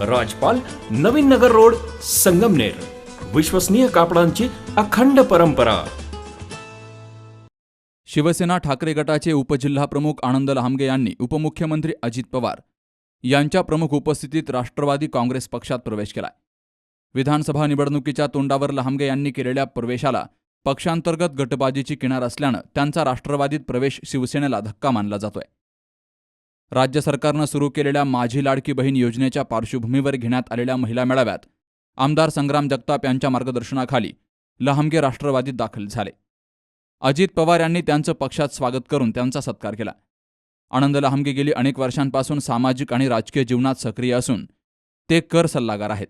राजपाल Navin Nagar road Sangamner. विश्वसनीय कापडांची अखंड परंपरा. शिवसेना ठाकरे गटाचे उपजिल्हाप्रमुख आनंद लहामगे यांनी उपमुख्यमंत्री अजित पवार यांच्या प्रमुख उपस्थितीत राष्ट्रवादी काँग्रेस पक्षात प्रवेश केलाय. विधानसभा निवडणुकीच्या तोंडावर लहामगे यांनी केलेल्या प्रवेशाला पक्षांतर्गत गटबाजीची किनार असल्यानं त्यांचा राष्ट्रवादीत प्रवेश शिवसेनेला धक्का मानला जातोय. राज्य सरकारनं सुरू केलेल्या माझी लाडकी बहीण योजनेच्या पार्श्वभूमीवर घेण्यात आलेल्या महिला मेळाव्यात आमदार संग्राम जगताप यांच्या मार्गदर्शनाखाली लहामगे राष्ट्रवादीत दाखल झाले. अजित पवार यांनी त्यांचं पक्षात स्वागत करून त्यांचा सत्कार केला. आनंद लहामगे गेली अनेक वर्षांपासून सामाजिक आणि राजकीय जीवनात सक्रिय असून ते कर सल्लागार आहेत.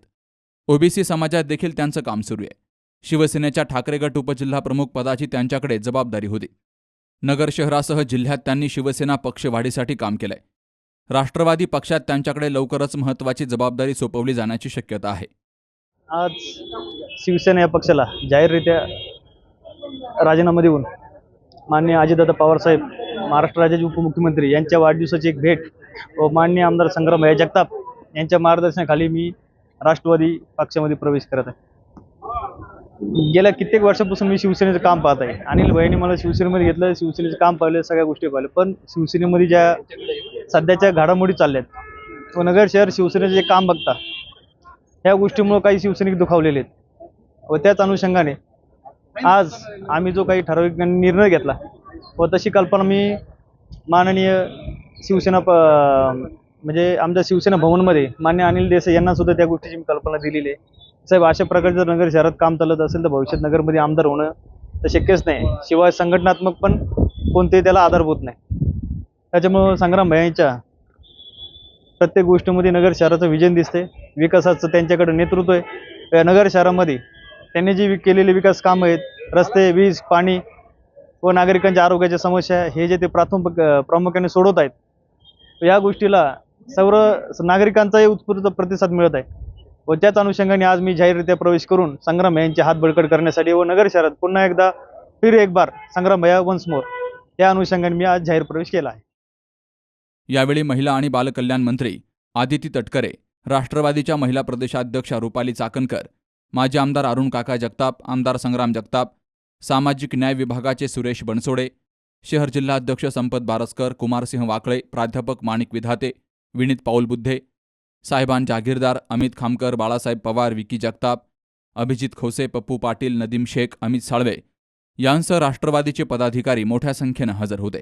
ओबीसी समाजात देखील त्यांचं काम सुरू आहे. शिवसेनेच्या ठाकरे गट उपजिल्हाप्रमुख पदाची त्यांच्याकडे जबाबदारी होती. नगर शहरासह जिल्ह्यात त्यांनी शिवसेना पक्षवाढीसाठी काम केलंय. राष्ट्रवादी पक्षात त्यांच्याकडे लवकरच महत्वाची जबाबदारी सोपवली जाण्याची शक्यता आहे. आज शिवसेना या पक्षाला जाहीररित्या राजीनामा देऊन माननीय अजितदादा पवारसाहेब महाराष्ट्र राज्याचे उपमुख्यमंत्री यांच्या वाढदिवसाची एक भेट व माननीय आमदार संग्राम जगताप यांच्या मार्गदर्शनाखाली मी राष्ट्रवादी पक्षामध्ये प्रवेश करत आहे. गेल्या कित्येक वर्षापासून मी शिवसेनेचं काम पाहत आहे. अनिल भाईंनी मला शिवसेनेमध्ये घेतलं शिवसेनेचं काम पाहिलं सगळ्या गोष्टी पाहिलं पण शिवसेनेमध्ये ज्या सध्याच्या घडामोडी चालल्यात. व नगर शहर शिवसेनेचं जे काम बघता ह्या गोष्टीमुळं काही शिवसैनिक दुखावलेले आहेत. व त्याच अनुषंगाने आज आम्ही जो काही ठराविक निर्णय घेतला व तशी कल्पना मी माननीय शिवसेना प म्हणजे आमच्या शिवसेना भवनमध्ये मान्य अनिल देसाई यांना सुद्धा त्या गोष्टीची मी कल्पना दिलेली आहे. साहेब अशा प्रकारे जर नगर शहरात काम चालत असेल तर भविष्यात नगरमध्ये आमदार होणं तर शक्यच नाही. शिवाय संघटनात्मक पण कोणतेही त्याला आधारभूत नाही. त्याच्यामुळं संग्राम भयांच्या प्रत्येक गोष्टीमध्ये नगर शहराचं विजन दिसते विकासाचं त्यांच्याकडे नेतृत्व आहे. या नगर शहरामध्ये त्यांनी जी वि- केलेली विकास कामं आहेत रस्ते वीज पाणी व नागरिकांच्या आरोग्याच्या समस्या हे जे ते प्राथमिक प्रामुख्याने सोडवत आहेत या गोष्टीला सर्व नागरिकांचाही उत्स्फूर्त प्रतिसाद मिळत आहे. व त्याच अनुषंगाने आज मी जाहीररित्या प्रवेश करून संग्राम भयांचे हात बळकट करण्यासाठी व नगर शहरात पुन्हा एकदा फिर एक बार संग्राम भया वन्स मोर या अनुषंगाने मी आज जाहीर प्रवेश केला आहे. यावेळी महिला आणि बालकल्याण मंत्री आदिती तटकरे राष्ट्रवादीच्या महिला प्रदेशाध्यक्षा रुपाली चाकणकर माजी आमदार अरुण काका जगताप आमदार संग्राम जगताप सामाजिक न्याय विभागाचे सुरेश बनसोडे शहर जिल्हाध्यक्ष संपत बारसकर कुमारसिंह वाकळे प्राध्यापक माणिक विधाते विनीत पाऊल बुद्धे साहेबान जागीरदार अमित खामकर बाळासाहेब पवार विकी जगताप अभिजित खोसे पप्पू पाटील नदीम शेख अमित साळवे यांसह राष्ट्रवादीचे पदाधिकारी मोठ्या संख्येनं हजर होते.